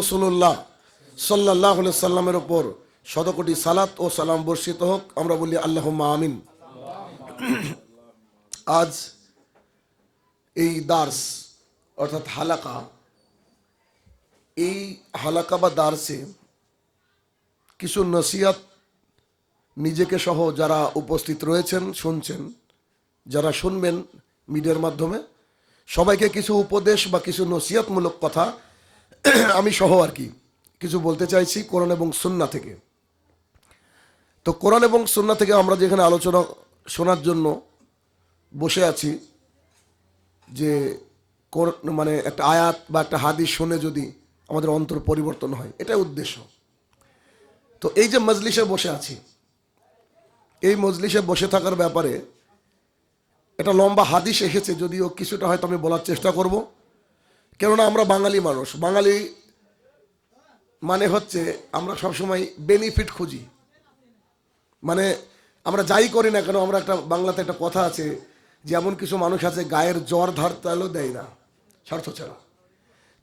রসুল্লাহ সাল্লাহ সাল্লামের ওপর শতকোটি সালাত ও সালাম বর্ষিত হোক, আমরা বলি আল্লাহ আমিন। আজ এই দার্স, অর্থাৎ হালাকা, এই হালাকা বা দার্সে কিছু নসিয়াত নিজেকে সহ যারা উপস্থিত রয়েছেন, শুনছেন, যারা শুনবেন মিডিয়ার মাধ্যমে, সবাইকে কিছু উপদেশ বা কিছু নসিহতমূলক কথা আমি সহ আর কি কিছু বলতে চাইছি কোরআন এবং সুন্না থেকে। তো কোরআন এবং সুন্না থেকে আমরা যেখানে আলোচনা শোনার জন্য বসে আছি, যে মানে একটা আয়াত বা একটা হাদিস শুনে যদি আমাদের অন্তর পরিবর্তন হয়, এটাই উদ্দেশ্য। তো এই যে মজলিসে বসে আছি, এই মজলিসে বসে থাকার ব্যাপারে একটা লম্বা হাদিস এসেছে, যদিও কিছুটা হয়তো আমি বলার চেষ্টা করব। কেননা আমরা বাঙালি মানুষ। বাঙালি মানে হচ্ছে আমরা সবসময় বেনিফিট খুঁজি। মানে আমরা যাই করি না কেন, আমরা একটা বাংলাতে একটা কথা আছে যে এমন কিছু মানুষ আছে গায়ের জ্বর ধারতে এলেও দেয় না, স্বার্থ ছাড়া।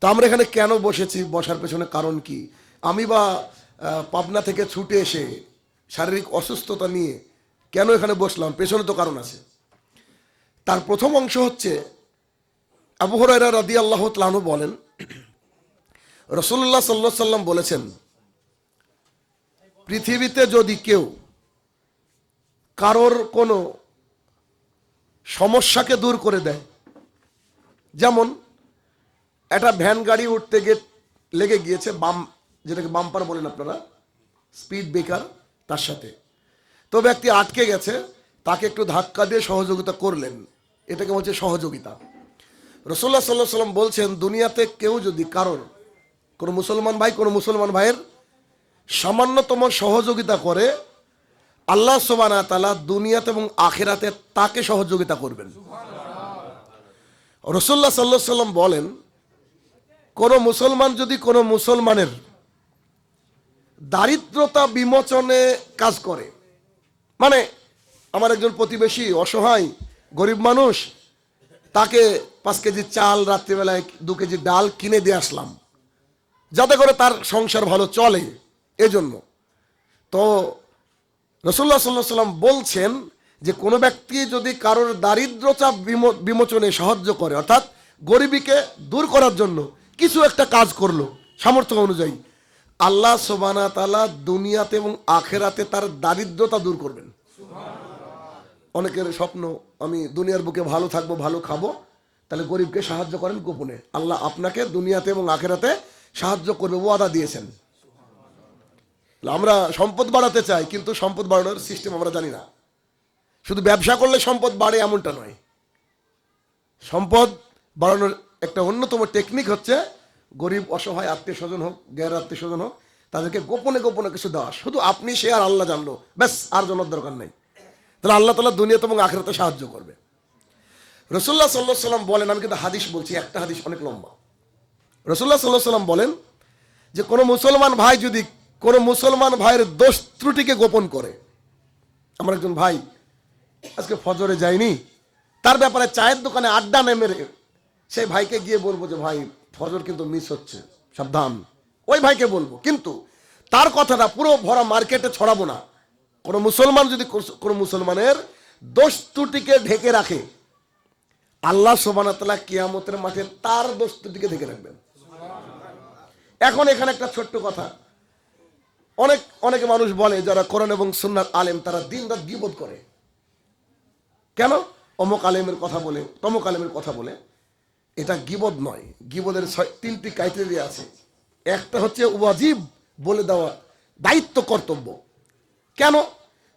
তো আমরা এখানে কেন বসেছি, বসার পেছনে কারণ কি? আমি বা পাবনা থেকে ছুটে এসে শারীরিক অসুস্থতা নিয়ে কেন এখানে বসলাম? পেছনে তো কারণ আছে। তার প্রথম অংশ হচ্ছে আবু হরাইরা রাদি আল্লাহ তালু বলেন রসুল্লাহ সাল্লাহ সাল্লাম বলেছেন, পৃথিবীতে যদি কেউ কারোর কোনো সমস্যাকে দূর করে দেয়, যেমন একটা ভ্যান গাড়ি উঠতে গিয়ে লেগে গিয়েছে, বাম, যেটাকে বাম্পার বলেন আপনারা, স্পিড ব্রেকার, তার সাথে। তো ব্যক্তি আটকে গেছে, তাকে একটু ধাক্কা দিয়ে সহযোগিতা করলেন। এটাকে বলছে সহযোগিতা। রসোল্লা সাল্লাহ সাল্লাম বলছেন, দুনিয়াতে কেউ যদি কারোর, কোনো মুসলমান ভাই, কোনো মুসলমান ভাইয়ের সামান্যতম সহযোগিতা করে, আল্লাহ সোবানা তালা দুনিয়াতে এবং আখেরাতে তাকে সহযোগিতা করবেন। রসুল্লাহ সাল্লাহ সাল্লাম বলেন, কোনো মুসলমান যদি কোনো মুসলমানের দারিদ্রতা বিমোচনে কাজ করে মানে আমার একজন প্রতিবেশী অসহায়, গরিব মানুষ, তাকে পাঁচ কেজি চাল রাত্রিবেলায় দু কেজি ডাল কিনে দিয়ে আসলাম। যাতে করে তার সংসার ভালো চলে। এজন্য। তো রসুল্লাহ সাল্লাহ সাল্লাম বলছেন যে, কোনো ব্যক্তি যদি কারোর দারিদ্রতা বিমো- বিমোচনে সাহায্য করে, অর্থাৎ গরিবীকে দূর করার জন্য কিছু একটা কাজ করল, সামর্থ্য অনুযায়ী, আল্লাহ সোবানা তালা দুনিয়াতে এবং আখেরাতে তার দারিদ্রতা দূর করবেন। অনেকের স্বপ্ন, আমি দুনিয়ার বুকে ভালো থাকব, ভালো খাব তাহলে গরিবকে সাহায্য করেন গোপনে। আল্লাহ আপনাকে দুনিয়াতে এবং আখেরাতে সাহায্য করবে, ওয়াদা দিয়েছেন। আমরা সম্পদ বাড়াতে চাই, কিন্তু সম্পদ বাড়ানোর সিস্টেম আমরা জানি না। শুধু ব্যবসা করলে সম্পদ বাড়ে এমনটা নয়। সম্পদ বাড়ানোর একটা অন্যতম টেকনিক হচ্ছে, গরিব, অসহায়, আত্মীয় স্বজন হোক গ্যার আত্মীয় স্বজন হোক, তাদেরকে গোপনে গোপনে কিছু দেওয়া। শুধু আপনি সে আর আল্লাহ জানলো, ব্যাস, আর জানার দরকার নেই। তাহলে আল্লাহ তালা দুনিয়াতে এবং আখেরাতে সাহায্য করবে। রসুল্লাহ সাল্লাহ সাল্লাম বলেন, আমি কিন্তু হাদিস বলছি, একটা হাদিস অনেক লম্বা। রসুল্লাহ সাল্লাহ সাল্লাম বলেন যে, কোনো মুসলমান ভাই যদি কোনো মুসলমান ভাইয়ের দোষ ত্রুটিকে গোপন করে, আমার একজন ভাই আজকে ফজরে যায়নি, তার ব্যাপারে চায়ের দোকানে আড্ডা নেমে সেই ভাইকে গিয়ে বলব যে, ভাই, ফজর কিন্তু মিস হচ্ছে, সাবধান। ওই ভাইকে বলব, কিন্তু তার কথাটা পুরো ভরা মার্কেটে ছড়াবো না। কোনো মুসলমান যদি কোনো মুসলমানের দোষ ত্রুটিকে ঢেকে রাখে আল্লাহ সোবানাতলা কিয়ামতের মাঠে তার ত্রুটিকে ঢেকে রাখবেন। এখন এখানে একটা ছোট্ট কথা। অনেক, অনেকে মানুষ বলে যারা কোরআন এবং সুন্নাত আলেম, তারা দিন রাত বিপদ করে। কেন? অমুক আলেমের কথা বলে, তমক আলেমের কথা বলে। এটা গিবদ নয়। গিবদের তিনটি ক্রাইটেরিয়া আছে। একটা হচ্ছে ওয়াজিব, বলে দেওয়া দায়িত্ব, কর্তব্য। কেন?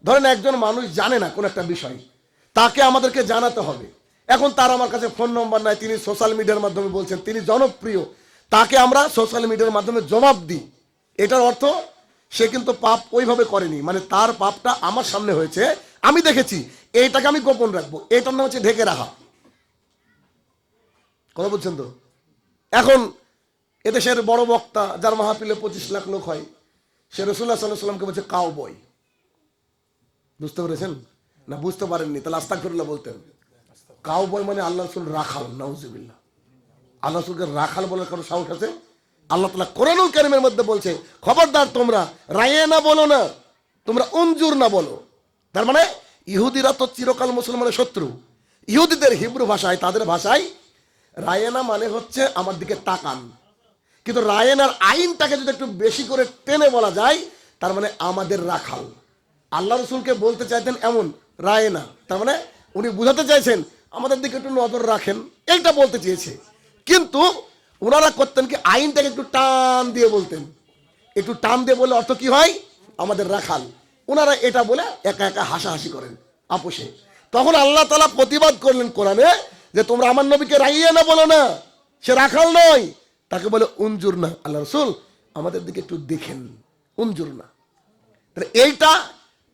ধরেন একজন মানুষ জানে না কোন একটা বিষয়। তাকে আমাদেরকে জানাতে হবে। এখন তার আমার কাছে ফোন নম্বর নাই, তিনি সোশ্যাল মিডিয়ার মাধ্যমে বলছেন, তিনি জনপ্রিয়, তাকে আমরা সোশ্যাল মিডিয়ার মাধ্যমে জবাব দিই। এটার অর্থ, সে কিন্তু পাপ ওইভাবে করেনি মানে তার পাপটা আমার সামনে হয়েছে, আমি দেখেছি, এইটাকে আমি গোপন রাখব এটার নাম হচ্ছে ঢেকে রাখা। কথা বলছেন তো? এখন এদেশের বড় বক্তা, যার মাহাপিলে পঁচিশ লাখ লোক হয়, সে রসুল্লাহ সাল্লাহ সাল্লামকে বলছে কাউ বই বুঝতে পেরেছেন? না, বুঝতে পারেননি, তাহলে আস্তাক ফিরুল্লাহ বলতেন। কাউ বই মানে আল্লাহ রসুল রাখাল নাউজিবিল্লা আল্লাহ রসুলকে রাখাল বলে কারও সাহস আছে? আল্লাহ তালা কোরআনুল কারিমের মধ্যে বলছে, খবরদার তোমরা, রায়ে না বলো না, তোমরা অঞ্জুর না বলো। তার মানে ইহুদিরা তো চিরকাল মুসলমানের শত্রু। ইহুদিদের হিব্রু ভাষায়, তাদের ভাষায় রায়েনা মানে হচ্ছে আমার দিকে তাকান। কিন্তু রায়েনার আইনটাকে যদি একটু বেশি করে টেনে বলা যায়, তার মানে আমাদের রাখাল। আল্লাহ রসুলকে বলতে চাইতেন এমন রায়েনা তার মানে উনি বুঝাতে চাইছেন আমাদের দিকে একটু নজর রাখেন। এইটা বলতে চেয়েছে। কিন্তু ওনারা করতেন কি, আইনটাকে একটু টান দিয়ে বলতেন। একটু টান দিয়ে বলে অর্থ কি হয়? আমাদের রাখাল। ওনারা এটা বলে একা একা হাসাহাসি করেন আপোষে। তখন আল্লাহ তালা প্রতিবাদ করলেন কোরআনে যে, তোমরা আমার নবীকে রাইয়ে না বলো না। সে রাখাল নয়। তাকে বলে উঞ্জুর না, আল্লাহ রসুল, আমাদের দিকে একটু দেখেন। উঞ্জুর না। এইটা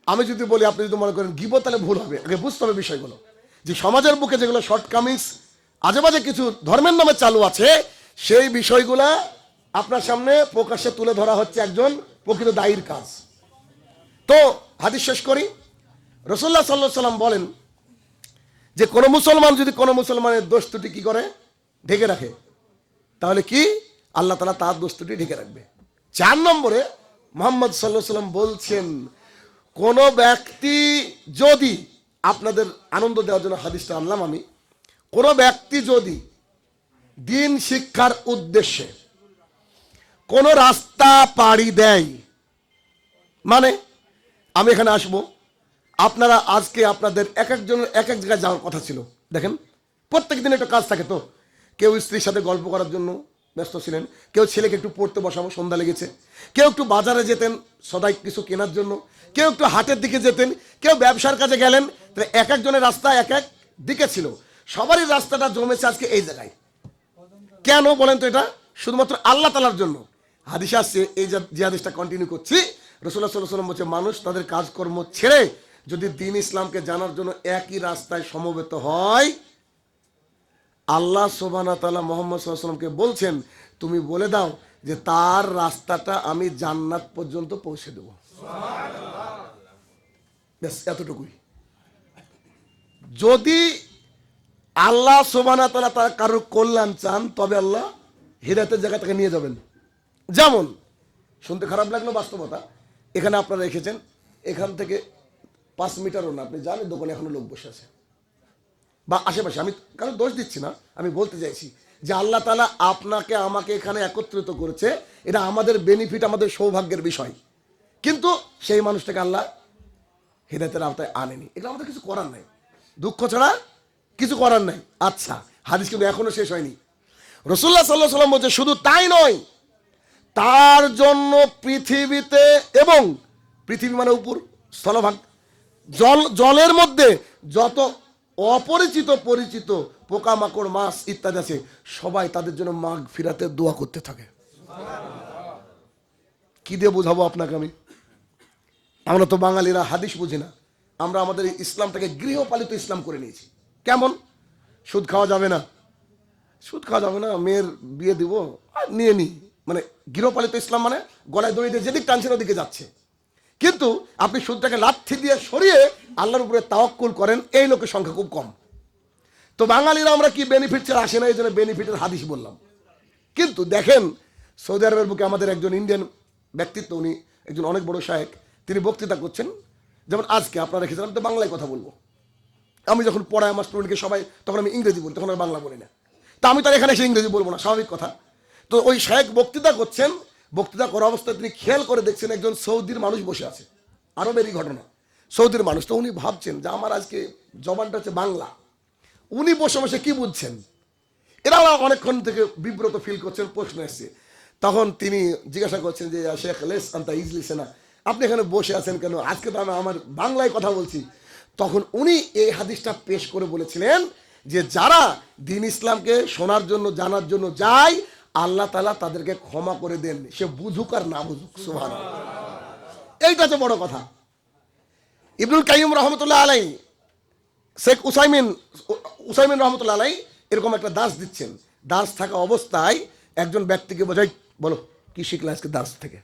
আমি যদি বলি, আপনি যদি মনে করেন গিব তাহলে ভুল হবে। আগে বুঝতে হবে বিষয়গুলো। যে সমাজের বুকে যেগুলো শর্টকামিংস আজে বাজে কিছু ধর্মের নামে চালু আছে, সেই বিষয়গুলা আপনার সামনে প্রকাশ্যে তুলে ধরা হচ্ছে একজন প্রকৃত দায়ীর কাজ। তো হাদিস শেষ করি। রসুল্লাহ সাল্লাহ সাল্লাম বলেন যে, কোনো মুসলমান যদি কোনো মুসলমানের দোষ ত্রুটি কি করে? ঢেকে রাখে। তাহলে কি? আল্লাহ তালা তার দোষ ত্রুটি ঢেকে রাখবে। চার নম্বরে মোহাম্মদ সাল্লাহ সাল্লাম বলছেন, কোন ব্যক্তি যদি আপনাদের আনন্দ দেওয়ার জন্য হাদিসটা আনলাম আমি। কোন ব্যক্তি যদি দিন শিক্ষার উদ্দেশ্যে কোন রাস্তা পাড়ি দেয় মানে আমি এখানে আসব, আপনারা আজকে আপনাদের এক একজনের এক এক জায়গায় যাওয়ার কথা ছিল, দেখেন প্রত্যেক দিন একটা কাজ থাকে তো, কেউ স্ত্রীর সাথে গল্প করার জন্য ব্যস্ত ছিলেন। কেউ ছেলেকে একটু পড়তে বসাবো, সন্ধ্যা লেগেছে। কেউ একটু বাজারে যেতেন, সদাই কিছু কেনার জন্য। কেউ একটু হাটের দিকে যেতেন, কেউ ব্যবসার কাজে গেলেন। তাহলে এক একজনের রাস্তা এক এক দিকে ছিল। সবারই রাস্তাটা জমেছে আজকে এই জায়গায়। কেন বলেন তো এটা? শুধুমাত্র আল্লাহ তালার জন্য। হাদিসে আসছে, এই যে হাদিসটা কন্টিনিউ করছি। রসুল্লাহ সাল্লাহ সাল্লাম বলছে, মানুষ তাদের কাজকর্ম ছেড়ে যদি দিন ইসলামকে জানার জন্য একই রাস্তায় সমবেত হয় আল্লাহ সোবানা তালা মোহাম্মদ সাল্লামকে বলছেন, তুমি বলে দাও যে তার রাস্তাটা আমি জান্নাত পর্যন্ত পৌঁছে দেব। এতটুকুই। যদি আল্লাহ সোবানা তালা তার কারোর কল্যাণ চান, তবে আল্লাহ হৃদায়তের জায়গা থেকে নিয়ে যাবেন। যেমন, শুনতে খারাপ লাগল বাস্তবতা, এখানে আপনারা রেখেছেন, এখান থেকে পাঁচ মিটারও না, আপনি জানেন দোকানে এখনও লোক বসে আছে। বা আশেপাশে, আমি কারও দোষ দিচ্ছি না, আমি বলতে চাইছি যে আল্লাহ তালা আপনাকে, আমাকে এখানে একত্রিত করেছে। এটা আমাদের বেনিফিট আমাদের সৌভাগ্যের বিষয়। কিন্তু সেই মানুষটাকে আল্লাহ হৃদায়তের আওতায় আনেনি। এটা আমাদের কিছু করার নাই। দুঃখ ছাড়া কিছু করার নাই। আচ্ছা হাদিস কিন্তু এখনও শেষ হয়নি। রসুল্লাহ সাল্লাহ সাল্লাম বলছে, শুধু তাই নয়, তার জন্য পৃথিবীতে এবং, পৃথিবী মানে উপর, স্থলভাগ, জল, জলের মধ্যে যত অপরিচিত, পরিচিত, পোকামাকড়, মাছ ইত্যাদি আছে, সবাই তাদের জন্য মাঘ ফিরাতে দোয়া করতে থাকে। কি দিয়ে বোঝাবো আপনাকে আমি? আমরা তো বাঙালিরা হাদিস বুঝি না। আমরা আমাদের ইসলামটাকে গৃহপালিত ইসলাম করে নিয়েছি। কেমন? সুদ খাওয়া যাবে না। সুদ খাওয়া যাবে না, মেয়ের বিয়ে দিব, আর নিয়ে নি। মানে গৃহপালিত ইসলাম মানে গলায় দড়ি দিয়ে যেদিক টানছেন ওদিকে যাচ্ছে। কিন্তু আপনি সুদটাকে লাথি দিয়ে সরিয়ে আল্লাহর উপরে তাওয়াক্কুল করেন, এই লোকের সংখ্যা খুব কম। তো বাঙালিরা আমরা কি বেনিফিট ছাড়া আসে না, এই জন্য বেনিফিটের হাদিস বললাম। কিন্তু দেখেন, সৌদি আরবের বুকে আমাদের একজন ইন্ডিয়ান ব্যক্তিত্ব, উনি একজন অনেক বড় শায়েক, তিনি বক্তৃতা করছেন। যেমন আজকে আপনারা রেখেছেন আমি তো বাংলায় কথা বলব। আমি যখন পড়াই আমার স্টুডেন্টকে সবাই, তখন আমি ইংরেজি বলি, তখন আর বাংলা বলি না। তা আমি তার এখানে এসে ইংরেজি বলব না, স্বাভাবিক কথা। তো ওই শায়েক বক্তৃতা করছেন বক্তৃতা করা অবস্থায় তিনি খেয়াল করে দেখছেন একজন সৌদির মানুষ বসে আছে। আরবেরই ঘটনা। সৌদির মানুষ। তো উনি ভাবছেন যে আমার আজকে জবানটা হচ্ছে বাংলা। উনি বসে বসে কি বুঝছেন? এরা অনেকক্ষণ থেকে বিব্রত ফিল করছেন, প্রশ্ন এসছে। তখন তিনি জিজ্ঞাসা করছেন যে শেখ, লেস, আন্তা ইজলি সেনা আপনি এখানে বসে আছেন কেন? আজকে তো আমি আমার বাংলায় কথা বলছি। তখন উনি এই হাদিসটা পেশ করে বলেছিলেন যে, যারা দিন ইসলামকে শোনার জন্য, জানার জন্য যায় আল্লাহ তালা তাদেরকে ক্ষমা করে দেন। সে বুঝুক আর না বুঝুক সুহান এইটা হচ্ছে বড় কথা। ইবনুল কাইম রহমতুল্লাহ আলাই শেখ উসাইমিন উসাইমিন রহমতুল্লাহ আলাই এরকম একটা দাস দিচ্ছেন। দাস থাকা অবস্থায় একজন ব্যক্তিকে বোঝাই, বলো, কি শিখলে আজকে দাস থেকে?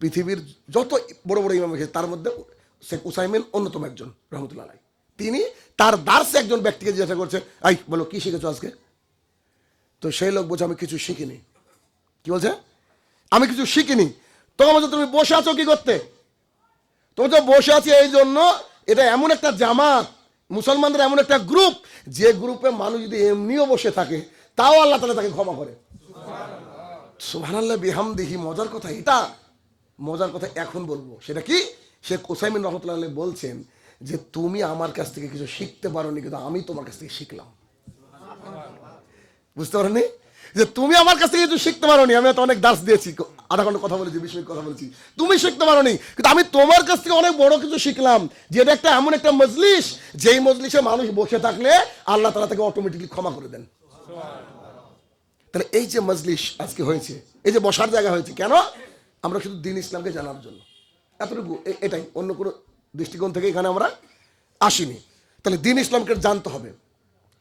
পৃথিবীর যত বড় বড় ইমাম তার মধ্যে শেখ উসাইমিন অন্যতম একজন, রহমতুল্লাহ আলাই তিনি তার দার্সে একজন ব্যক্তিকে জিজ্ঞাসা করছে আই বলো, কি শিখেছো আজকে? তো সেই লোক বলছে, আমি কিছু শিখিনি। কি বলছে? আমি কিছু শিখিনি। তখন বলছে, তুমি বসে আছো কি করতে? তো যে বসে আছি এই জন্য, এটা এমন একটা জামাত, মুসলমানদের এমন একটা গ্রুপ যে গ্রুপে মানুষ যদি এমনিও বসে থাকে, তাও আল্লাহ তালা তাকে ক্ষমা করে। সুবহানাল্লাহ, বিহামদিহি, মজার কথা এটা। মজার কথা এখন বলব। সেটা কি? সে কোসাইমিন রহমতুল্লাহ বলছেন যে, তুমি আমার কাছ থেকে কিছু শিখতে পারোনি, কিন্তু আমি তোমার কাছ থেকে শিখলাম। বুঝতে পারেননি যে তুমি আমার কাছ থেকে কিছু শিখতে পারোনি, আমি তো অনেক দাস দিয়েছি আধা ঘণ্টা কথা বলেছি মিনিট কথা বলেছি। তুমি শিখতে পারোনি, কিন্তু আমি তোমার কাছ থেকে অনেক বড় কিছু শিখলাম যে এটা একটা এমন একটা মজলিস, যেই মজলিসে মানুষ বসে থাকলে আল্লাহ তালা তাকে অটোমেটিকলি ক্ষমা করে দেন। তাহলে এই যে মজলিস আজকে হয়েছে, এই যে বসার জায়গা হয়েছে, কেন? আমরা শুধু দিন ইসলামকে জানার জন্য। এতটুকু এটাই, অন্য কোনো দৃষ্টিকোণ থেকে এখানে আমরা আসিনি। তাহলে দিন ইসলামকে জানতে হবে।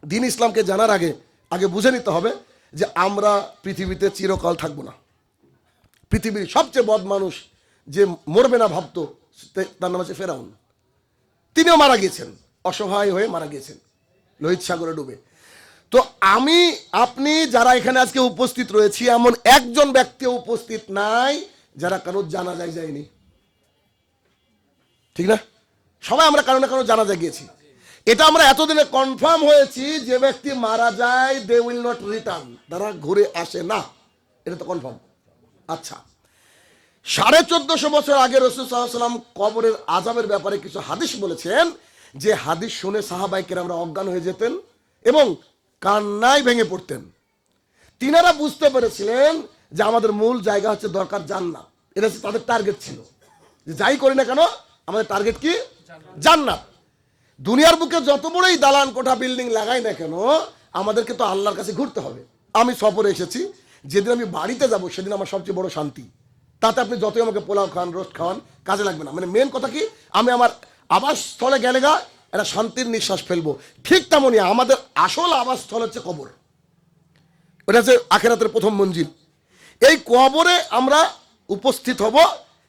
দিন ইসলামকে জানার আগে আগে বুঝে নিতে হবে যে আমরা পৃথিবীতে চিরকাল থাকব না। পৃথিবীর সবচেয়ে বদ মানুষ যে মরবে না ভাবতো তার নাম হচ্ছে ফেরাউন। তিনিও মারা গিয়েছেন, অসহায় হয়ে মারা গিয়েছেন, লোহিত সাগরে ডুবে। তো আমি, আপনি যারা এখানে আজকে উপস্থিত রয়েছি, এমন একজন ব্যক্তি উপস্থিত নাই যারা কারোর জানা যায় যায়নি। ঠিক না? সবাই আমরা কারও না কারও জানা যায় গিয়েছি। এটা আমরা এতদিনে কনফার্ম হয়েছি যে ব্যক্তি মারা যায় দে উইল নট রিটার্ন তারা ঘুরে আসে না। এটা তো কনফার্ম আচ্ছা। সাড়ে চোদ্দশো বছর আগে রসুল সাল্লাম কবরের আজাবের ব্যাপারে কিছু হাদিস বলেছেন। যে হাদিস শুনে সাহাবাইকের আমরা অজ্ঞান হয়ে যেতেন এবং কান্নায় ভেঙে পড়তেন। তিনারা বুঝতে পেরেছিলেন যে আমাদের মূল জায়গা হচ্ছে দরকার জান্নাত। এটা হচ্ছে তাদের টার্গেট ছিল। যাই করি না কেন, আমাদের টার্গেট কি? জান্নাত। দুনিয়ার বুকে যত বড়ই দালান কোঠা বিল্ডিং লাগাই না কেন, আমাদেরকে তো আল্লাহর কাছে ঘুরতে হবে। আমি সফরে এসেছি, যেদিন আমি বাড়িতে যাব, সেদিন আমার সবচেয়ে বড় শান্তি। তাতে আপনি যতই আমাকে পোলাও খান, রোস্ট খাওয়ান, কাজে লাগবে না। মানে মেন কথা কি, আমি আমার আবাসস্থলে গেলে গা, একটা শান্তির নিঃশ্বাস ফেলব। ঠিক তেমনই আমাদের আসল আবাসস্থল হচ্ছে কবর। ওটা হচ্ছে আখেরাতের প্রথম মঞ্জিল। এই কবরে আমরা উপস্থিত হব।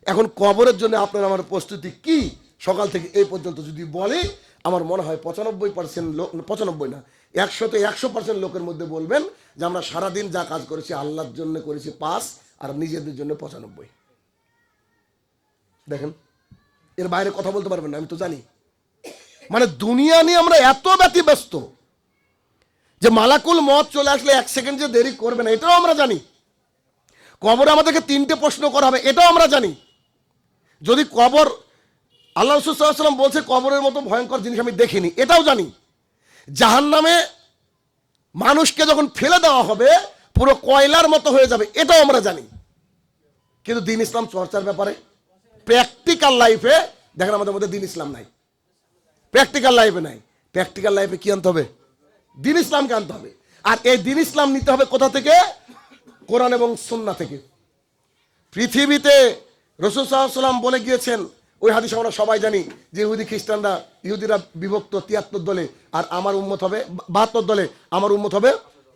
এখন কবরের জন্য আপনার আমার প্রস্তুতি কি? সকাল থেকে এই পর্যন্ত যদি বলে আমার মনে হয় পঁচানব্বই পার্সেন্ট লোক, পঁচানব্বই না, একশোতে একশো পার্সেন্ট লোকের মধ্যে বলবেন যে আমরা সারাদিন যা কাজ করেছি আল্লাহর জন্য করেছি পাঁচ, আর নিজেদের জন্য পঁচানব্বই। দেখেন, এর বাইরে কথা বলতে পারবেন না, আমি তো জানি। মানে দুনিয়া নিয়ে আমরা এত ব্যতিব্যস্ত যে মালাকুল মত চলে আসলে এক সেকেন্ড যে দেরি করবে না, এটাও আমরা জানি। কবরে আমাদেরকে তিনটে প্রশ্ন করা হবে, এটাও আমরা জানি। যদি কবর আল্লাহ রসুলাম বলছে, কবরের মতো ভয়ঙ্কর জিনিস আমি দেখিনি। এটাও জানি। জাহান নামে মানুষকে যখন ফেলে দেওয়া হবে, পুরো কয়লার মতো হয়ে যাবে, এটাও আমরা জানি। কিন্তু দিন ইসলাম চর্চার ব্যাপারে প্র্যাকটিক্যাল লাইফে দেখেন আমাদের মধ্যে দিন ইসলাম নাই। প্র্যাকটিক্যাল লাইফে নাই। প্র্যাকটিক্যাল লাইফে কি আনতে হবে? দিন ইসলামকে আনতে হবে। আর এই দিন ইসলাম নিতে হবে কোথা থেকে? কোরআন এবং সুন্না থেকে। পৃথিবীতে রসুল সাল্লাম বলে গিয়েছেন ওই হাদিস আমরা সবাই জানি যে ইহুদি খ্রিস্টানরা, ইহুদিরা বিভক্ত তিয়াত্তর দলে, আর আমার উন্মত হবে বাহাত্তর দলে, আমার উন্মত হবে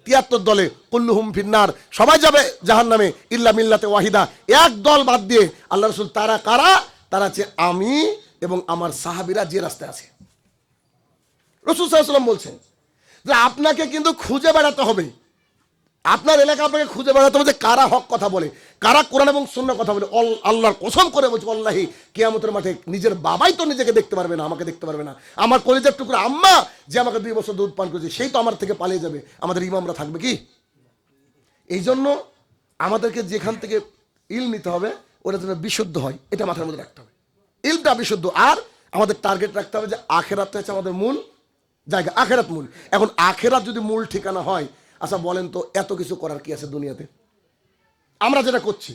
তিয়াত্তর দলে। কুল্লুহুম ফিন্নার। সবাই যাবে জাহান নামে ইল্লা মিল্লাতে ওয়াহিদা। এক দল বাদ দিয়ে আল্লাহ রসুল তারা কারা? তারা হচ্ছে আমি এবং আমার সাহাবিরা যে রাস্তায় আছে। রসুল সাল্লাম বলছেন যে আপনাকে কিন্তু খুঁজে বেড়াতে হবে। আপনার এলাকা আপনাকে খুঁজে বেড়াতে হবে যে কারা হক কথা বলে, কারা কোরআন এবং শূন্য কথা বলে। অল- আল্লাহর কসম করে বলছে আল্লাহি কেয়ামতের মাঠে নিজের বাবাই তো নিজেকে দেখতে পারবে না, আমাকে দেখতে পারবে না। আমার কলেজের টুকরো আম্মা যে আমাকে দুই বছর দুধ পান করেছে, সেই তো আমার থেকে পালিয়ে যাবে, আমাদের ইমামরা থাকবে কি? এই জন্য আমাদেরকে যেখান থেকে ইল নিতে হবে, ওটা যেন বিশুদ্ধ হয়, এটা মাথার মধ্যে রাখতে হবে। ইলটা বিশুদ্ধ, আর আমাদের টার্গেট রাখতে হবে যে আখেরাত হচ্ছে আমাদের মূল জায়গা, আখেরাত মূল। এখন আখেরাত যদি মূল ঠিকানা হয় আচ্ছা বলেন তো, এত কিছু করার কি আছে দুনিয়াতে? আমরা যেটা করছি,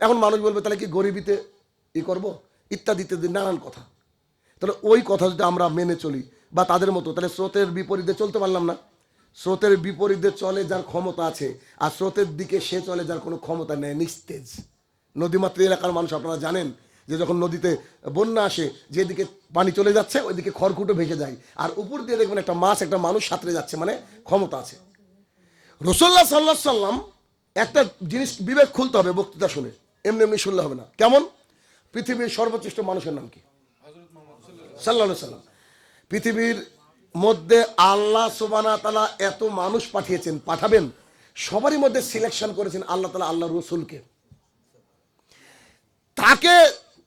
এখন মানুষ বলবে, তাহলে কি গরিবিতে ই করব? ইত্যাদি ইত্যাদি নানান কথা। তাহলে ওই কথা যদি আমরা মেনে চলি, বা তাদের মতো, তাহলে স্রোতের বিপরীতে চলতে পারলাম না। স্রোতের বিপরীতে চলে যার ক্ষমতা আছে, আর স্রোতের দিকে সে চলে যার কোনো ক্ষমতা নেই, নিস্তেজ। নদীমাতৃ এলাকার মানুষ আপনারা জানেন যে যখন নদীতে বন্যা আসে, যেদিকে পানি চলে যাচ্ছে, ওইদিকে খড়কুটো ভেসে যায়। আর উপর দিয়ে দেখবেন একটা মাছ, একটা মানুষ সাঁতরে যাচ্ছে মানে ক্ষমতা আছে। রসল্লা সাল্লাহ সাল্লাম একটা জিনিস বিবেক খুলতে হবে বক্তৃতা শুনে। এমনি এমনি শুনলে হবে না। কেমন? পৃথিবীর সর্বশ্রেষ্ঠ মানুষের নাম কি? সাল্লাহ সাল্লাম পৃথিবীর মধ্যে আল্লাহ সোবানা তালা এত মানুষ পাঠিয়েছেন, পাঠাবেন, সবারই মধ্যে সিলেকশন করেছেন আল্লাহ তালা আল্লাহ রসুলকে। তাকে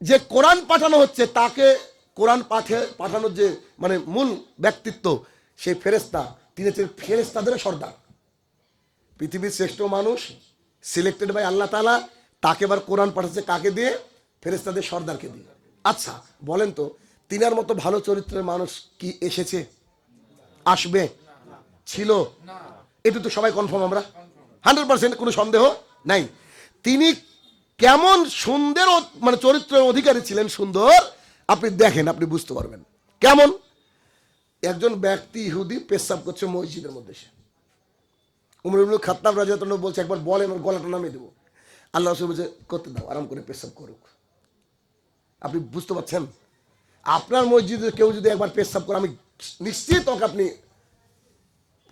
যে কোরআন পাঠানো হচ্ছে, তাকে কোরআন পাঠে পাঠানোর যে মানে মূল ব্যক্তিত্ব, সেই ফেরেস্তা তিনি হচ্ছেন ফেরেস্তাদের সর্দার। পৃথিবীর শ্রেষ্ঠ মানুষ সিলেক্টেড বাই আল্লাহ তালা তাকে এবার কোরআন পাঠাচ্ছে কাকে দিয়ে? ফেরেস্তাদের সর্দারকে দিয়ে। আচ্ছা বলেন তো, তিনার মতো ভালো চরিত্রের মানুষ কি এসেছে? আসবে? ছিল? এটা তো সবাই কনফার্ম আমরা। হান্ড্রেড পার্সেন্ট কোনো সন্দেহ নাই। তিনি কেমন সুন্দর মানে চরিত্রের অধিকারী ছিলেন সুন্দর, আপনি দেখেন, আপনি বুঝতে পারবেন। কেমন? একজন ব্যক্তি ইহুদি পেশাব করছে মসজিদের মধ্যে সে উমর ইবনুল খাত্তাব রাজাতন বলছে, একবার বলে আমার গলাটা নামিয়ে দেবো। আল্লাহ রসুল বলছে, করতে দাও, আরাম করে পেশাব করুক। আপনি বুঝতে পারছেন? আপনার মসজিদে কেউ যদি একবার পেশাব করে, আমি নিশ্চিত ওকে আপনি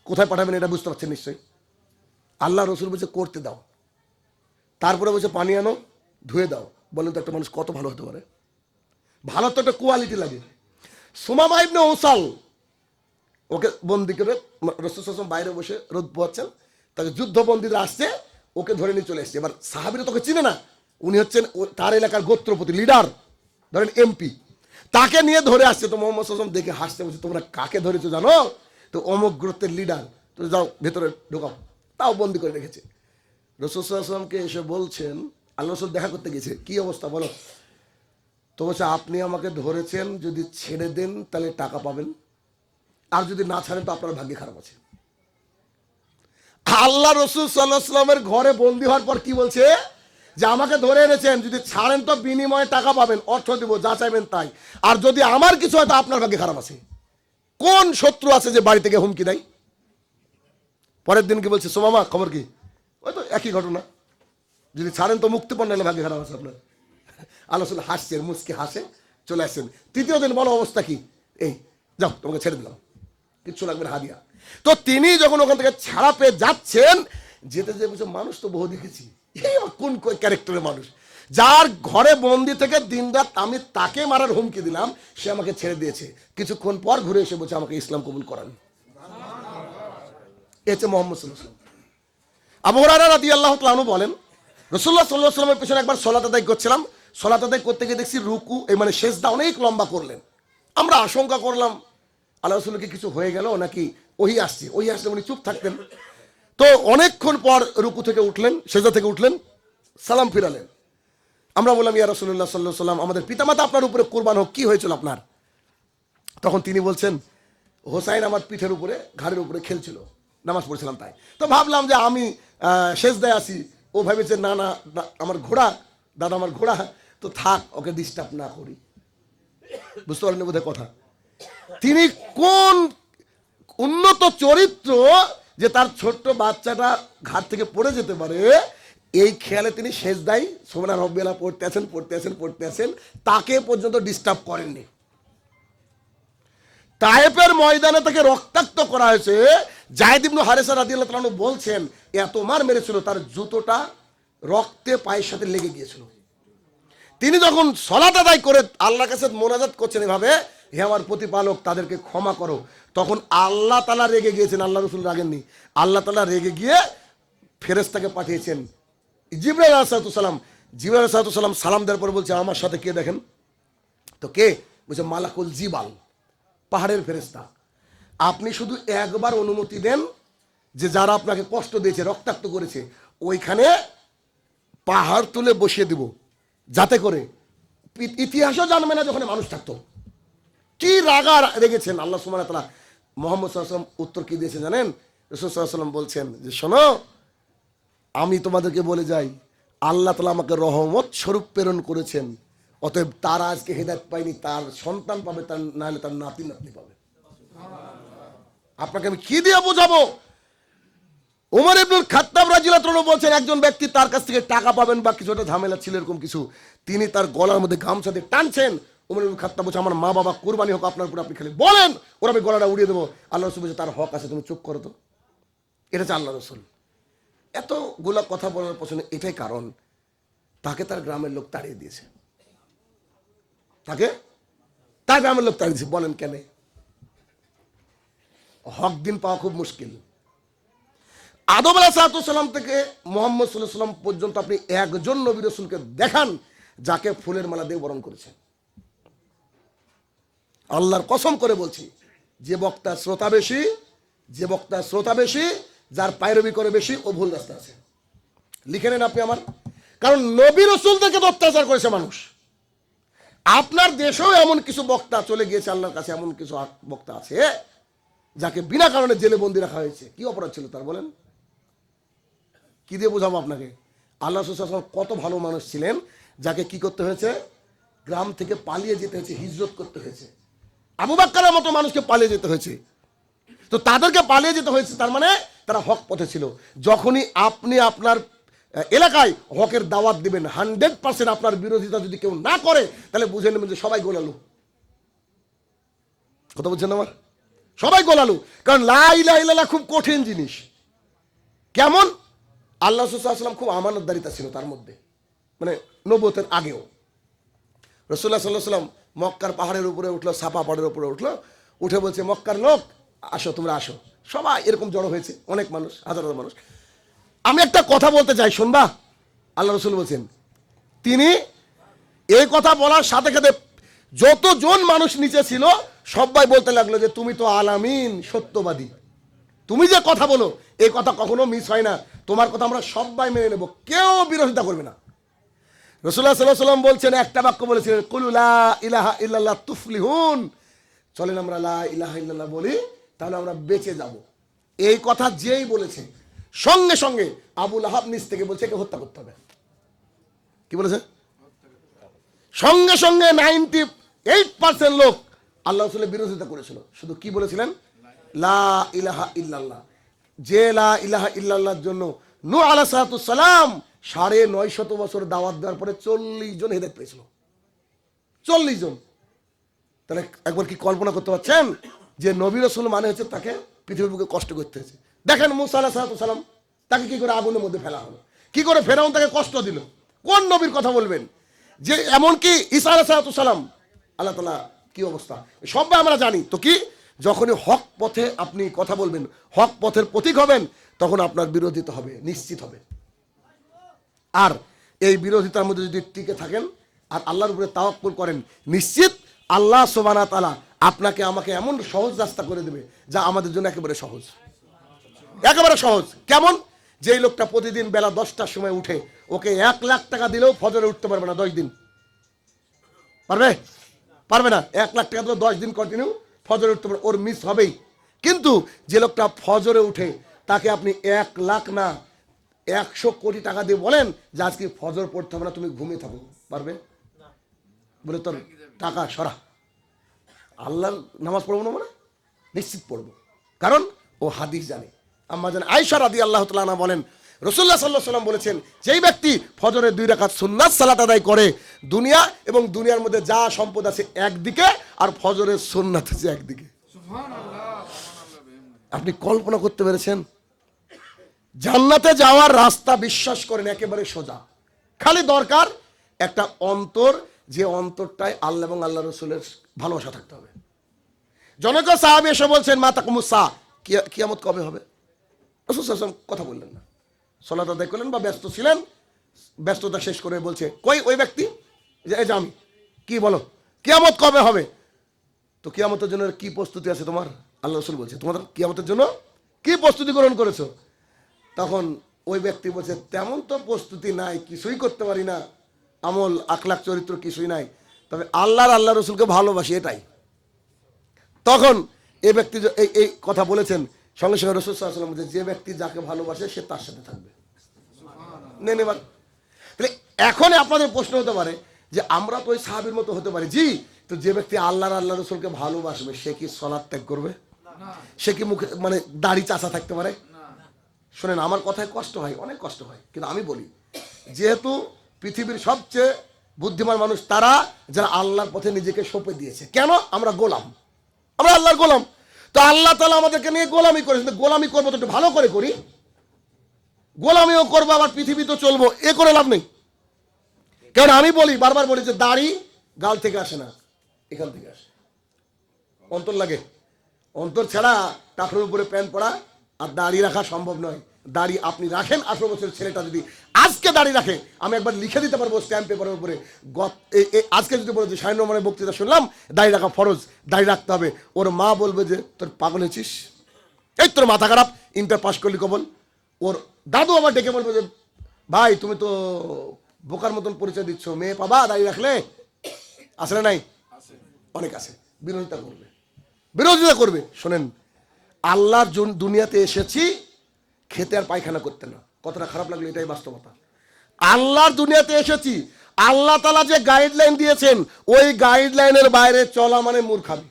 কোথায় পাঠাবেন এটা বুঝতে পারছেন নিশ্চয়ই? আল্লাহ রসুল বলছে, করতে দাও। তারপরে বলছে, পানি আনো, ধুয়ে দাও। বলেন তো একটা মানুষ, কত ভালো হতে পারে? ভালো তো একটা কোয়ালিটি লাগে। সুমামা ইবনে ওসাল ওকে বন্দি করে রসুল বাইরে বসে রোদ পোয়াচ্ছেন তাকে যুদ্ধবন্দীরা আসছে, ওকে ধরে নিয়ে চলে এসছে। এবার সাহাবিরা তোকে চিনে না। উনি হচ্ছেন তার এলাকার গোত্রপতি লিডার ধরেন এমপি তাকে নিয়ে ধরে আসছে তো মোহাম্মদ সাসম দেখে হাসতে বলছে, তোমরা কাকে ধরেছো জানো? তো অমুক গোত্রের লিডার তো যাও, ভেতরে ঢোকাও। তাও বন্দি করে রেখেছে। রসুল সাল্লামকে এসে বলছেন আল্লাহ রসুল দেখা করতে গেছে কি অবস্থা বলো? তো বলছে, আপনি আমাকে ধরেছেন, যদি ছেড়ে দেন, তাহলে টাকা পাবেন। আর যদি না ছাড়েন তো আপনার ভাগ্য খারাপ আছে। আল্লাহ রসুল সাল্লাহ সাল্লামের ঘরে বন্দি হওয়ার পর কি বলছে? যে আমাকে ধরে এনেছেন, যদি ছাড়েন তো বিনিময়ে টাকা পাবেন, অর্থ দিব, যা চাইবেন তাই। আর যদি আমার কিছু হয় তো আপনার ভাগ্য খারাপ আছে। কোন শত্রু আছে যে বাড়ি থেকে হুমকি দেয়? পরের দিন কি বলছে সোমামা খবর কি? ওই তো একই ঘটনা। যদি ছাড়েন তো মুক্তি পান ভাগ্য খারাপ আছে আপনার। আল্লাহ হাসছেন মুসকে হাসে, চলে আসছেন। তৃতীয় দিন বলো অবস্থা কি? এই, যাও, তোমাকে ছেড়ে দিলাম। কিচ্ছু লাগবে না, হাদিয়া। তো তিনি যখন ওখান থেকে ছাড়া পেয়ে যাচ্ছেন, যেতে যে বলছে, মানুষ তো বহু দেখেছি। কোন ক্যারেক্টারের মানুষ? যার ঘরে বন্দি থেকে দিন রাত আমি তাকে মারার হুমকি দিলাম, সে আমাকে ছেড়ে দিয়েছে। কিছুক্ষণ পর ঘুরে এসে বলছে, আমাকে ইসলাম কবুল করান। এ হচ্ছে মোহাম্মদ সাল্লাহ আবু রাদিয়াল্লাহু তাআলা বলেন রসুল্লাহ সাল্লাল্লাহু আলাইহি পিছনে একবার সলাত আদায় করছিলাম। সলাত আদায় করতে গিয়ে দেখছি রুকু এই মানে সেজদা অনেক লম্বা করলেন। আমরা আশঙ্কা করলাম আল্লাহ রাসূলকে কিছু হয়ে গেল নাকি ওহি আসছে? ওহি আসলে উনি চুপ থাকতেন। তো অনেকক্ষণ পর রুকু থেকে উঠলেন সেজদা থেকে উঠলেন সালাম ফিরালেন। আমরা বললাম ইয়া রাসূলুল্লাহ সাল্লাল্লাহু আলাইহি সাল্লাম আমাদের পিতামাতা আপনার উপরে কোরবান হোক কি হয়েছিল আপনার? তখন তিনি বলছেন হোসাইন আমার পিঠের উপরে ঘাড়ের উপরে খেলছিল নামাজ পড়ছিলাম তাই। তো ভাবলাম যে আমি শেষ দেয় আসি ও ভেবেছে না না না, আমার ঘোড়া দাদা আমার ঘোড়া তো থাক ওকে ডিস্টার্ব না করি। বুঝতে পারেন বোধহয় কথা? তিনি কোন উন্নত চরিত্র যে তার ছোট্ট বাচ্চাটা ঘাট থেকে পড়ে যেতে পারে, এই খেয়ালে তিনি শেষ দায়ী। সোমনা রব্বেলা পড়তে আছেন পড়তে আছেন পড়তে আছেন। তাকে পর্যন্ত ডিস্টার্ব করেননি। তায়েফের ময়দানে তাকে রক্তাক্ত করা হয়েছে। জাহিদ ইবনু হারেসা রাদিয়াল্লাহু তাআলা বলছেন এত মার মেরেছিল, তার জুতোটা রক্তে পায়ের সাথে লেগে গিয়েছিল। তিনি যখন সলাত আদায় করে আল্লাহর কাছে মোনাজাত করছেন এভাবে হে আমার প্রতিপালক, তাদেরকে ক্ষমা করো। তখন আল্লাহ তালা রেগে গিয়েছেন, আল্লাহ রসুল রাগেননি। আল্লাহ তালা রেগে গিয়ে ফেরেস্তাকে পাঠিয়েছেন। জিবরাইল আসালাম জিবরাইল আসালাম সালাম দেওয়ার পর বলছে, আমার সাথে কে দেখেন? তো কে? বলছে, মালাকুল জিবাল, পাহাড়ের ফেরেস্তা আপনি শুধু একবার অনুমতি দেন যে যারা আপনাকে কষ্ট দিয়েছে, রক্তাক্ত করেছে, ওইখানে পাহাড় তুলে বসিয়ে দিব। যাতে করে ইতিহাসও জানবে না যখন মানুষ থাকতো। কি রাগা রেগেছেন? আল্লাহ সুমান তালা মোহাম্মদ সাল্লাম উত্তর কি দিয়েছে জানেন? রসুল সাল্লাম বলছেন যে, শোনো, আমি তোমাদেরকে বলে যাই, আল্লাহ তালা আমাকে রহমত স্বরূপ প্রেরণ করেছেন। অতএব তার আজকে হেদায়ত পায়নি, তার সন্তান পাবে, তার নাহলে তার নাতি নাতনি পাবে। আপনাকে আমি কি দিয়ে বোঝাবো? উমর ইবনুল খাত্তাব রাজিয়াল্লাহু বলছেন, একজন ব্যক্তি তার কাছ থেকে টাকা পাবেন বা কিছু একটা ঝামেলা ছিল, এরকম কিছু। তিনি তার গলার মধ্যে গামছা দিয়ে টানছেন উমর খাত্তাব বলছে, আমার মা বাবা কোরবানি হোক, আপনার উপর আপনি খালি বলেন, ওরা আমি গলাটা উড়িয়ে দেবো। আল্লাহ রসুল বলছে, তার হক আছে, তুমি চুপ করো তো। এটা হচ্ছে আল্লাহ রসুল। এতগুলা কথা বলার পেছনে এটাই কারণ, তাকে তার গ্রামের লোক তাড়িয়ে দিয়েছে। তাকে? তার গ্রামের লোক তাড়িয়ে দিয়েছে, বলেন কেন? হক দিন পাওয়া খুব মুশকিল। আদম আলাহাতাম থেকে মোহাম্মদ সাল্লাহ সাল্লাম পর্যন্ত আপনি একজন নবী রসুলকে দেখান, যাকে ফুলের মালা দিয়ে বরণ করেছেন। আল্লাহর কসম করে বলছি, যে বক্তার শ্রোতা বেশি, যে বক্তার শ্রোতা বেশি, যার পায়রবি করে বেশি, ও ভুল রাস্তা আছে। লিখে নেন আপনি আমার। কারণ নবী রসুল তো অত্যাচার করেছে মানুষ। আপনার দেশেও এমন কিছু বক্তা চলে গিয়েছে, আল্লাহর কাছে এমন কিছু বক্তা আছে, যাকে বিনা কারণে জেলে বন্দি রাখা হয়েছে। কি অপরাধ ছিল তার বলেন? কি দিয়ে বোঝাবো আপনাকে? আল্লাহ সুসাল্লাম কত ভালো মানুষ ছিলেন, যাকে কি করতে হয়েছে? গ্রাম থেকে পালিয়ে যেতে হয়েছে, হিজরত করতে হয়েছে। আবু বাক্কারের মতো মানুষকে পালিয়ে যেতে হয়েছে। তো তাদেরকে পালিয়ে যেতে হয়েছে, তার মানে তারা হক পথে ছিল। যখনই আপনি আপনার এলাকায় হকের দাওয়াত দিবেন, হান্ড্রেড পার্সেন্ট আপনার বিরোধিতা যদি কেউ না করে, তাহলে বুঝে নেবেন যে সবাই গোলালু। কথা বলছেন আমার? সবাই গোলালু। কারণ লাইলা খুব কঠিন জিনিস। কেমন? আল্লাহ সাল্লাম খুব আমানতদারিতা ছিল তার মধ্যে। মানে নবতের আগেও। রসুল্লাহ সাল্লাহ সাল্লাম মক্কার পাহাড়ের উপরে উঠল, সাপা পাহাড়ের উপরে উঠল, উঠে বলছে, মক্কার লোক, আসো, তোমরা আসো। সবাই এরকম জড়ো হয়েছে, অনেক মানুষ, হাজার হাজার মানুষ। আমি একটা কথা বলতে চাই, শুনবা? আল্লাহ রসুল বলছেন, তিনি এই কথা বলার সাথে সাথে যতজন মানুষ নিচে ছিল, সবাই বলতে লাগল যে, তুমি তো আলামিন, সত্যবাদী। তুমি যে কথা বলো, এই কথা কখনো মিস হয় না। তোমার কথা আমরা সবাই মেনে নেব। কেউ বিরোধিতা করবে না। রসুল্লাহ সাল্লাহ সাল্লাম বলছেন, একটা বাক্য বলেছিলেন কুলুলা ইলাহা ইল্লাল্লাহ চলেন আমরা লা ইলাহা ইল্লাল্লাহ বলি, তাহলে আমরা বেঁচে যাব। এই কথা যেই বলেছে, সঙ্গে সঙ্গে আবুল আহাব নিচ থেকে বলছে, একে হত্যা করতে হবে। কি বলেছে? সঙ্গে সঙ্গে নাইনটি এইট পার্সেন্ট লোক আল্লাহ রসুলের বিরোধিতা করেছিল। শুধু কি বলেছিলেন? লা ইলাহা ইল্লাল্লাহ। যে লা ইলাহা ইল্লাল্লাহর জন্য নু আলাহ সাড়ে নয় শত বছর দাওয়াত দেওয়ার পরে চল্লিশ জন হেদায়ত পেয়েছিল। চল্লিশ জন। তাহলে একবার কি কল্পনা করতে পারছেন যে নবী রসুল মানে হচ্ছে তাকে পৃথিবীর বুকে কষ্ট করতে হয়েছে? দেখেন মুসা আলাহ সালাম তাকে কি করে আগুনের মধ্যে ফেলা হলো? কি করে ফেরাউন তাকে কষ্ট দিল? কোন নবীর কথা বলবেন? যে এমনকি ঈসা আলাহ সালাম, আল্লাহ তালা কি অবস্থা? সবাই আমরা জানি। তো কি? যখনই হক পথে আপনি কথা বলবেন, হক পথের প্রতীক হবেন, তখন আপনার বিরোধিতা হবে, নিশ্চিত হবে। আর এই বিরোধিতার মধ্যে যদি টিকে থাকেন আর আল্লাহর উপরে তাওয়াক্কুল করেন, নিশ্চিত আল্লাহ সোবানা তালা আপনাকে আমাকে এমন সহজ রাস্তা করে দেবে যা আমাদের জন্য একেবারে সহজ। একেবারে সহজ। কেমন? যেই লোকটা প্রতিদিন বেলা দশটার সময় উঠে, ওকে এক লাখ টাকা দিলেও ফজরে উঠতে পারবে না দশ দিন। পারবে? পারবে না। এক লাখ টাকা দিলেও দশ দিন কন্টিনিউ ফজরে উঠতে পারবে। ওর মিস হবেই। কিন্তু যে লোকটা ফজরে উঠে, তাকে আপনি এক লাখ না একশো কোটি টাকা দিয়ে বলেন যে আজকে ফজর পড়তে হবে না তুমি ঘুমিয়ে থাকো পারবে? বলে তোর টাকা সরা। আল্লাহর নামাজ পড়ব না মানে? নিশ্চিত পড়ব। কারণ ও হাদিস জানে। আম্মা জানে আয়সা রাদি আল্লাহ তালা বলেন রসুল্লাহ সাল্লাহ সাল্লাম বলেছেন যেই ব্যক্তি ফজরের দুই রাকাত সুন্নাত সালাত আদায় করে দুনিয়া এবং দুনিয়ার মধ্যে যা সম্পদ আছে একদিকে আর ফজরের সুন্নাত আছে একদিকে। আপনি কল্পনা করতে পেরেছেন? জান্নাতে যাওয়ার রাস্তা বিশ্বাস করেন, একেবারে সোজা। খালি দরকার একটা অন্তর, যে অন্তরটায় আল্লাহ এবং আল্লাহ রসুলের ভালোবাসা থাকতে হবে। জনক সাহাবি এসে বলছেন মাতা কুমুসা কিয়ামত কবে হবে? রসুল কথা বললেন না। সলাত আদায় করলেন বা ব্যস্ত ছিলেন, ব্যস্ততা শেষ করে বলছে, কই ওই ব্যক্তি? যে, এই যে আমি। কি বলো? কিয়ামত কবে হবে? তো কিয়ামতের জন্য কি প্রস্তুতি আছে তোমার? আল্লাহ রসুল বলছে, তোমাদের কিয়ামতের জন্য কি প্রস্তুতি গ্রহণ করেছ? তখন ওই ব্যক্তি বলছে তেমন তো প্রস্তুতি নাই কিছুই করতে পারি না। আমল আখলাখ চরিত্র কিছুই নাই। তবে আল্লাহর আল্লাহ রসুলকে ভালোবাসি এটাই। তখন এই ব্যক্তি এই এই কথা বলেছেন সঙ্গে সঙ্গে রসুল সাল্লাম বলছে যে ব্যক্তি যাকে ভালোবাসে সে তার সাথে থাকবে। নেন এবার। তাহলে এখন আপনাদের প্রশ্ন হতে পারে যে আমরা তো ওই সাহাবির মতো হতে পারি। জি তো যে ব্যক্তি আল্লাহর আল্লাহ রসুলকে ভালোবাসবে সে কি সলাদ ত্যাগ করবে? সে কি মুখে মানে দাড়ি চাচা থাকতে পারে? শোনেন, আমার কথায় কষ্ট হয়, অনেক কষ্ট হয়, কিন্তু আমি বলি, যেহেতু পৃথিবীর সবচেয়ে বুদ্ধিমান মানুষ তারা, যারা আল্লাহর পথে নিজেকে সঁপে দিয়েছে। কেন? আমরা গোলাম। আমরা আল্লাহর গোলাম। তো আল্লাহ তালা আমাদেরকে নিয়ে গোলামি করেছে তো গোলামি করব তো একটু ভালো করে করি। গোলামিও করব, আবার পৃথিবী তো চলবো, এ করে লাভ নেই। কারণ আমি বলি, বারবার বলি যে দাড়ি গাল থেকে আসে না, এখান থেকে আসে। অন্তর লাগে। অন্তর ছাড়া টাকার উপরে প্যান্ট পরা আর দাড়ি রাখা সম্ভব নয়। দাড়ি আপনি রাখেন আঠারো বছরের ছেলেটা যদি আজকে দাড়ি রাখে আমি একবার লিখে দিতে পারব স্ট্যাম্প পেপারের উপরে। গত আজকে যদি বলে যে সাইন রহমানের বক্তৃতা শুনলাম দাড়ি রাখা ফরজ দাড়ি রাখতে হবে। ওর মা বলবে যে তোর পাগল হয়েছিস? এই তোর মাথা খারাপ ইন্টার পাস করলি কবল। ওর দাদু আবার ডেকে বলবে যে ভাই তুমি তো বোকার মতন পরিচয় দিচ্ছ মেয়ে পাবা দাঁড়িয়ে রাখলে? আসলে নাই? অনেক আছে। বিরোধিতা করবে। বিরোধিতা করবে। শোনেন আল্লাহর জন দুনিয়াতে এসেছি খেতে আর পায়খানা করতে না। কতটা খারাপ লাগল এটাই বাস্তবতা। আল্লাহর দুনিয়াতে এসেছি। আল্লাহ তালা যে গাইডলাইন দিয়েছেন, ওই গাইডলাইনের বাইরে চলা মানে মূর্খামি।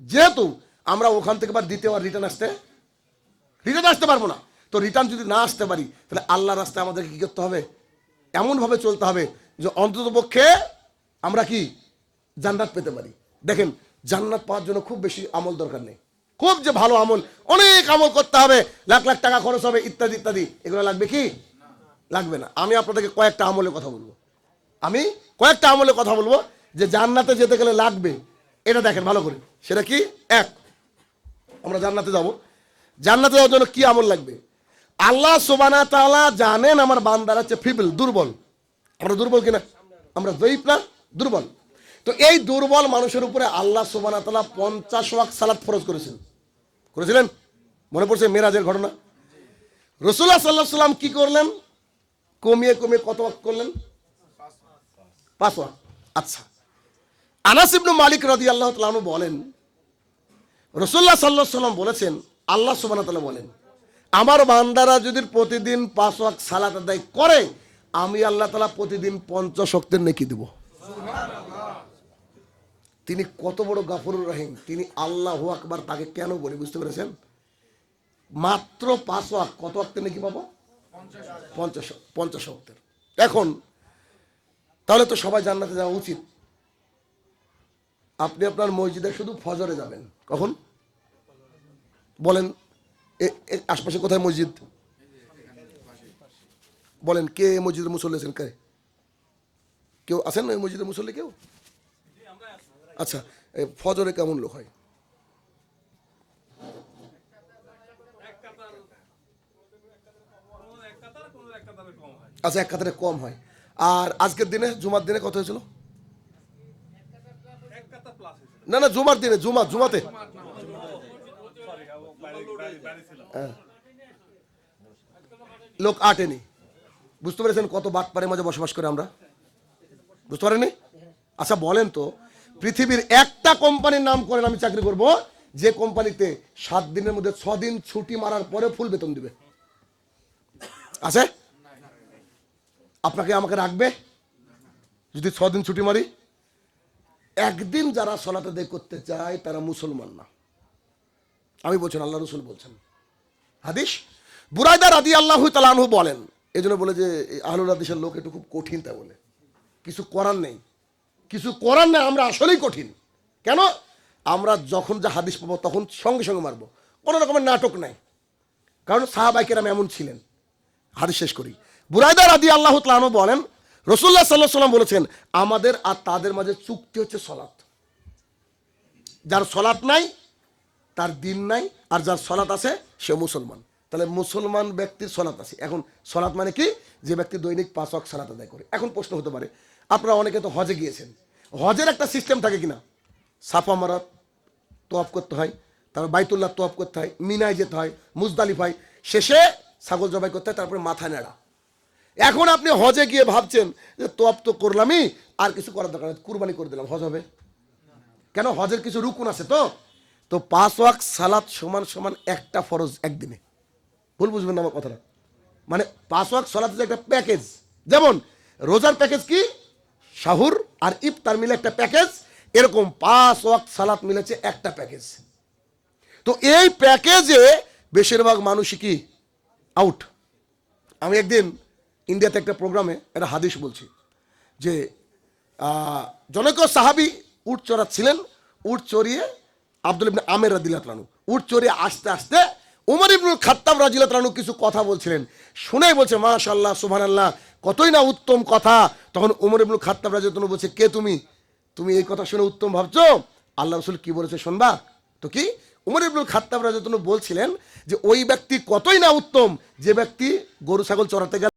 যেহেতু আমরা ওখান থেকে আবার দ্বিতীয়বার রিটার্ন আসতে রিটার্ন আসতে পারব না। তো রিটার্ন যদি না আসতে পারি, তাহলে আল্লাহ রাস্তায় আমাদেরকে কী করতে হবে? এমনভাবে চলতে হবে যে অন্তত পক্ষে আমরা কি জান্নাত পেতে পারি। দেখেন, জান্নাত পাওয়ার জন্য খুব বেশি আমল দরকার নেই। খুব যে ভালো আমল, অনেক আমল করতে হবে, লাখ লাখ টাকা খরচ হবে, ইত্যাদি ইত্যাদি। এগুলো লাগবে কি? লাগবে না। আমি আপনাদেরকে কয়েকটা আমলের কথা বলব। আমি কয়েকটা আমলের কথা বলব যে জান্নাতে যেতে গেলে লাগবে। এটা দেখেন ভালো করে। সেটা কি? এক, আমরা জান্নাতে যাব। জান্নাতে যাওয়ার জন্য কি আমল লাগবে? আল্লাহ সোবানা তালা জানেন আমার বান্দারা হচ্ছে ফিবল, দুর্বল। আমরা দুর্বল কিনা? আমরা জয়ীফ না? দুর্বল। তো এই দুর্বল মানুষের উপরে আল্লাহ সোবানা তাআলা পঞ্চাশ ওয়াক সালাত ফরজ করেছেন। করেছিলেন? মনে পড়ছে মেরাজের ঘটনা? রসুল্লাহ সাল্লাহ সাল্লাম কি করলেন? কমিয়ে কমিয়ে কত ওয়াক করলেন? পাঁচ ওয়াক আচ্ছা। আনাস ইবনু মালিক রাদি আল্লাহ তালু বলেন রসুল্লাহ সাল্লাহ সাল্লাম বলেছেন, আল্লাহ সুবান তালা বলেন, আমার বান্দারা যদি প্রতিদিন পাঁচ ওয়াক সালাত আদায় করে, আমি আল্লাহ তালা প্রতিদিন পঞ্চশক্তের নেকি দেব। তিনি কত বড় গাফরুর রহিম, তিনি আল্লাহ আকবার তাকে কেন বলে, বুঝতে পেরেছেন? মাত্র পাঁচ ওয়াক কত ওয়াক্তের নাকি পাবো পঞ্চাশ পঞ্চাশ ওয়াক্তের। এখন, তাহলে তো সবাই জান্নাতে যাওয়া উচিত। আপনি আপনার মসজিদে শুধু ফজরে যাবেন। কখন? বলেন আশপাশে কোথায় মসজিদ? বলেন, কে মসজিদের মুসল্লি আছেন? কে? কেউ আছেন ওই মসজিদের মুসল্লি কেউ? আচ্ছা ফজরে কেমন লোক হয়? আচ্ছা এক কাতারে কম হয়। আর আজকের দিনে, জুমার দিনে কত হয়েছিল? না না, জুমার দিনে, জুমা, জুমাতে। হ্যাঁ। লোক আটেনি। বুঝতে পেরেছেন কত বাট পারে মাঝে বসবাস করে আমরা? বুঝতে পারেনি আচ্ছা বলেন তো পৃথিবীর একটা কোম্পানির নাম করেন আমি চাকরি করব, যে কোম্পানিতে সাত দিনের মধ্যে ছ দিন ছুটি মারার পরে ফুল বেতন দিবে। আছে? আপনাকে আমাকে রাখবে? যদি ছ দিন ছুটি মারি? একদিন যারা সলাতে আদায় করতে চায়, তারা মুসলমান না। আমি বলছেন আল্লাহ রসুল বলছেন। হাদিস? বুরাইদা রাদি আল্লাহ তালানহু বলেন এই জন্য বলে যে আহলুল হাদিসের লোক একটু খুব কঠিন তাই বলে। কিছু করার নেই। কিছু করার না, আমরা আসলেই কঠিন। কেন? আমরা যখন যা হাদিস পাবো তখন সঙ্গে সঙ্গে মারবো। কোনো রকমের নাটক নাই। কারণ সাহাবাইকেরাম এমন ছিলেন। হাদিস শেষ করি। বুরাইদা রাদি আল্লাহ তালানহু বলেন রসুল্লাহ সাল্লাহ সাল্লাম বলেছেন, আমাদের আর তাদের মাঝে চুক্তি হচ্ছে সলাৎ। যার সলাৎ নাই, তার দিন নাই, আর যার সলাৎ আছে, সে মুসলমান। তাহলে মুসলমান ব্যক্তির সলাৎ আছে। এখন সলাৎ মানে কি? যে ব্যক্তি দৈনিক পাঁচ অক সালাত আদায় করে। এখন প্রশ্ন হতে পারে আপনারা অনেকে তো হজে গিয়েছেন। হজের একটা সিস্টেম থাকে কিনা? সাফা মারাত তোয়াফ করতে হয়, তারপর বাইতুল্লাহ তোয়াফ করতে হয়, মিনায় যেতে হয় মুজদালিফায় শেষে ছাগল জবাই করতে হয়, তারপরে মাথা নেড়া। এখন আপনি হজে গিয়ে ভাবছেন যে তোয়াফ তো করলামই, আর কিছু করার দরকার কুরবানি করে দিলাম, হজ হবে। কেন? হজের কিছু রুকুন আছে তো। তো পাঁচ ওয়াক সালাত সমান সমান একটা ফরজ একদিনে। ভুল বুঝবেন না আমার কথাটা? মানে পাঁচ ওয়াক সালাত একটা প্যাকেজ, যেমন রোজার প্যাকেজ কি? শাহুর আর ইফতার মিলে একটা প্যাকেজ, এরকম পাঁচ ওয়াক সালাত মিলেছে একটা প্যাকেজ। তো এই প্যাকেজে বেশিরভাগ মানুষই কি? আউট আমি একদিন ইন্ডিয়াতে একটা প্রোগ্রামে একটা হাদিস বলছি যে জনৈক সাহাবি উট চড়াচ্ছিলেন, উট চড়িয়ে আব্দুল ইবনে আমের রাদিল্লাহ তালানু উট চড়িয়ে আস্তে আস্তে উমর ইবনুল খাত্তাব রাজিল্লাহ তালানু কিছু কথা বলছিলেন। শুনেই বলছে মাশাল্লাহ সুবহান আল্লাহ কতই না উত্তম কথা। তখন উমর ইবনুল খাত্তাব রাজিল্লাহ বলছে, কে তুমি? তুমি এই কথা শুনে উত্তম ভাবছ? আল্লাহ রসুল কি বলেছে শোনবা? তো কি? উমর ইবনুল খাত্তাব রাজতনু বলছিলেন যে, ওই ব্যক্তি কতই না উত্তম, যে ব্যক্তি গরু, ছাগল চড়াতে গেল